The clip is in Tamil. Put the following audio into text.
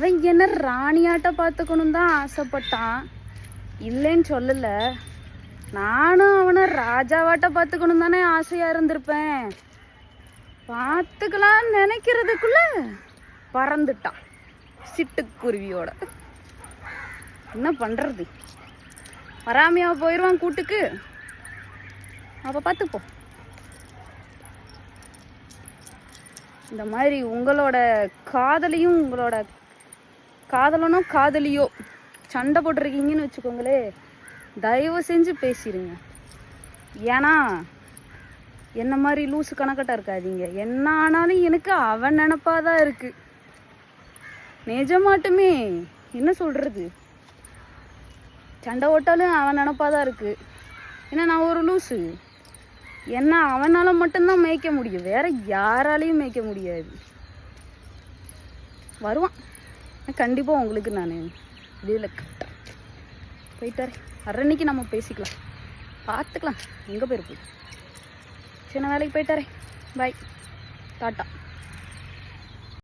அவன் என்ன ராணியாட்ட பார்த்துக்கணும் தான் ஆசைப்பட்டான். இல்லைன்னு சொல்லல. நானும் அவனை ராஜாவாட்ட பார்த்துக்கணும் தானே ஆசையா இருந்திருப்பேன். பார்த்துக்கலாம்னு நினைக்கிறதுக்குள்ள பறந்துட்டான். சிட்டுக்குருவியோட. என்ன பண்றது? வராமையாக போயிடுவான் கூட்டுக்கு. அப்போ பார்த்துப்போம் இந்த மாதிரி உங்களோட காதலையும் உங்களோட காதலனோ காதலியோ சண்டை போட்டிருக்கீங்கன்னு வச்சுக்கோங்களே தயவு செஞ்சு பேசிடுங்க ஏன்னா என்ன மாதிரி லூசு கணக்கட்டாக இருக்காதீங்க. என்ன ஆனாலும் எனக்கு அவன் நினப்பாதான் இருக்குது நிஜமாட்டுமே என்ன சொல்கிறது சண்டை ஓட்டாலும் அவன் நினப்பாதான் இருக்குது ஏன்னா நான் ஒரு லூசு. என்ன அவனால் மட்டும்தான் மேய்க்க முடியும். வேற யாராலையும் மேய்க்க முடியாது. வருவான். கண்டிப்பாக உங்களுக்கு நான் இதில் போயிட்டாரு அன்னைக்கு நம்ம பேசிக்கலாம். பார்த்துக்கலாம் எங்கே போயிருப்போம் சின்ன வேலைக்கு போயிட்டாரே பாய் டாட்டா.